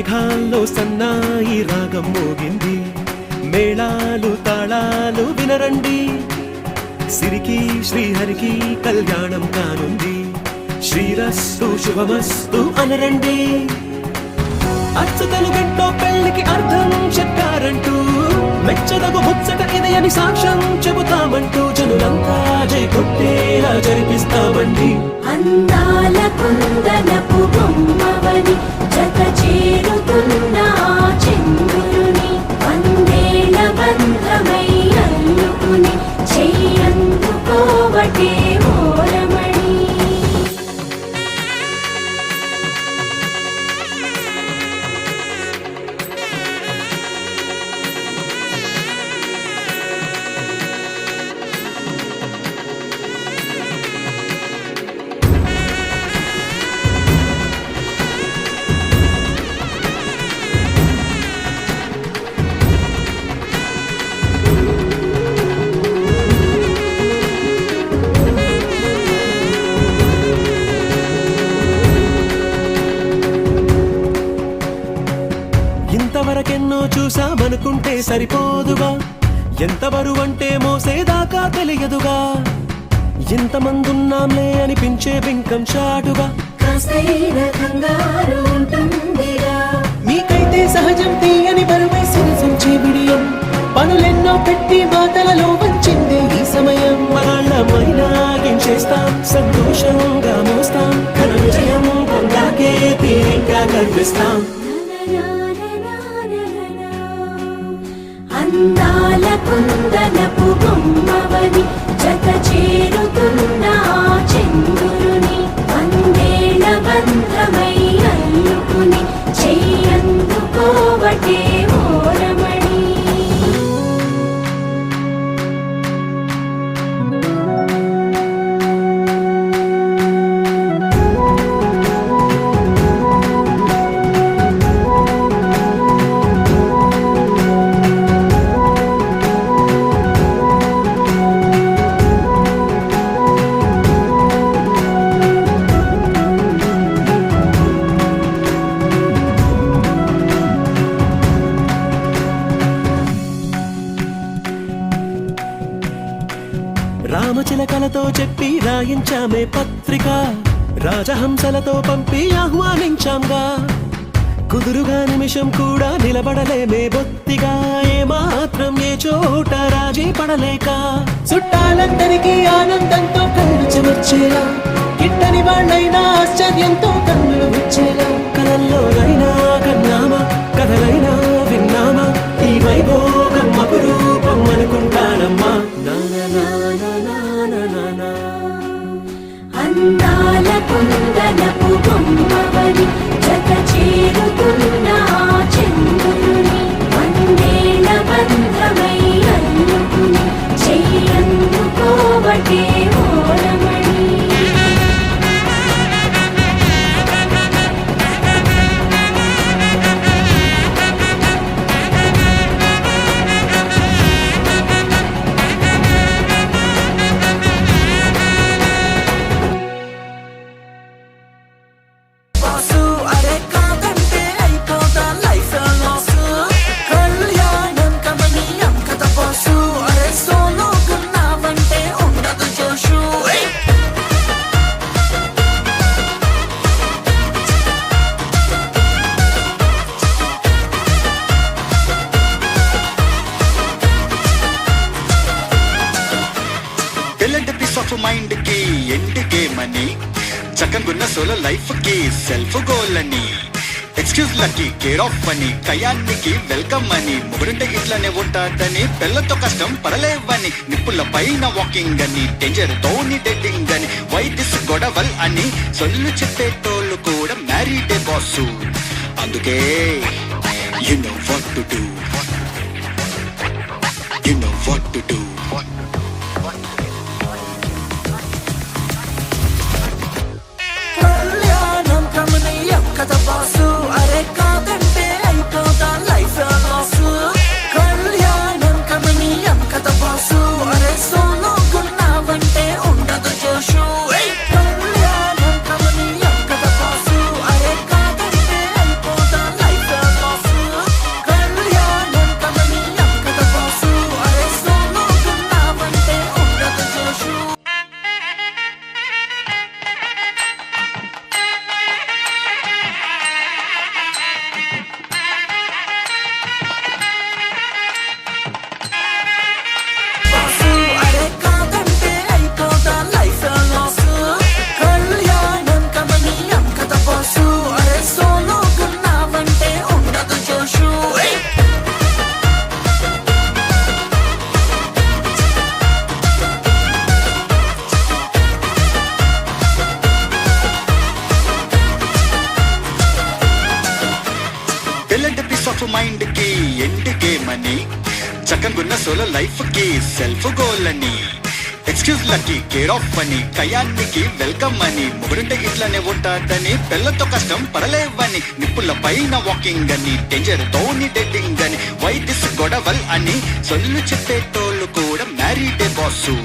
మేఘాల్లో సన్నాయి రాగం మోగింది. మేళాలు తాళాలు వినరండి. సిరికి శ్రీహరికి కళ్యాణం కానుంది. శ్రీరస్సు శుభమస్తు అనరండి. అచ్చతలు గంటో పెళ్ళికి అర్థం చెప్పారంటూ మెచ్చదగు ముచ్చట ఇది అని సాక్ష్యం చెబుతామంటూ జనులంతా జై కొట్టేలా జరిపిస్తామండి. అందాల కుందనపు బొమ్మవని చూసామనుకుంటే సరిపోదుగా. ఎంత బరువంటే మోసేదాకా తెలియదుగా. ఇంతమందున్నాంలే అనిపించే బింకం చాటుగా. మీకైతే సహజం తీయని బరువై సిరిసించే బిడియం పనులెన్నో పెట్టి మాటలలో వంచిందే ఈ సమయం. వాళ్ళమైనా చేస్తాం? సంతోషంగా మోస్తాం. ఘన విజయం పొందాకే తీరిగ్గా కనిపిస్తాం అందాల కుందనపు బొమ్మవని కలతో చెప్పి రాయించామే పత్రిక. రాజహంసలతో పంపి ఆహ్వానించాంగా. కుదురుగా నిమిషం కూడా నిలబడలేమే బొత్తిగా. ఏ మాత్రం ఏ చోట రాజీ పడలేక. చుట్టాలందరికీ ఆనందంతో కళ్ళు చెమర్చేలా గిట్టని వాళ్ళైనా ఆశ్చర్యంతో కన్నులు వచ్చేలా. కలల్లోనైనా కన్ను మైండ్కి ఎండ్ గేమ్ చక్కగున్న సోలో లైఫ్కి సెల్ఫ్ గోల్ అని. ఎక్స్క్యూజ్ లకి కేర్ ఆఫ్ అని కయానికి వెల్కమ్ అని ముగ్గురుంటే ఇట్లానే ఉంటాదని పిల్లతో కష్టం పడలేవని. నిప్పుల పైన వాకింగ్ అని డేంజర్ తోని డెడ్డింగ్ అని. వైదిస్ గొడవల్ అని సొల్లు చెప్పేటోళ్ళు కూడా మ్యారీడే బాసు. అందుకే you know what to do you know what to do రకంగున్న solo లైఫ్కి సెల్ఫ్ గోల్ అని. ఎక్స్క్యూజ్ లకి కేర్ ఆఫ్ అని కయానికి వెల్కమ్ అని. మొగుడుంటే ఇట్లానే ఉంటాడని పిల్లతో కష్టం పడలేవని. నిప్పుల పైన వాకింగ్ అని డేంజర్ తోని డెడ్డింగ్ అని. వైదిస్ గొడవల్ అని సొల్లు చెప్పేటోళ్ళు కూడా మ్యారీడే బాసు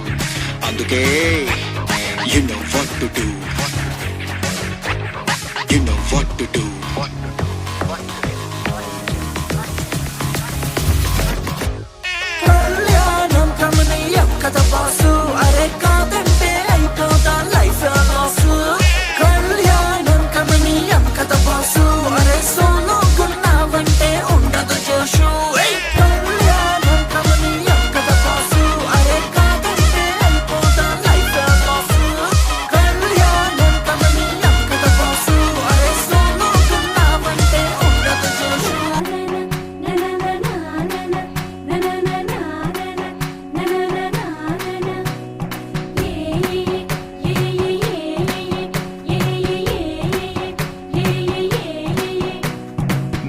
అందుకే you know what to do you know what to do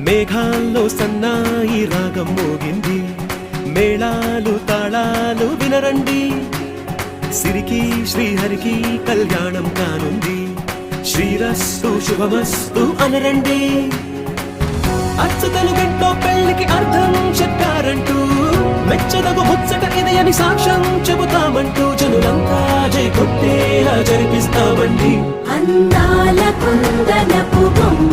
మేఘాల్లో సన్నాయి రాగం మోగింది. మేళాలు తాళాలు వినరండి. సిరికి శ్రీహరికి కళ్యాణం కానుంది. శ్రీరస్తు శుభమస్తు అనరండి. అచ్చతలు గంటో పెళ్ళికి అర్థం చెప్పారంటూ మెచ్చదగు ముచ్చట ఇది అని సాక్ష్యం చెబుతామంటూ జనులంతా జై కొట్టేలా జరిపిస్తామండి. అందాల కుందనపు బొమ్మ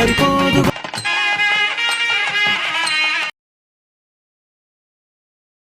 సరిపోదు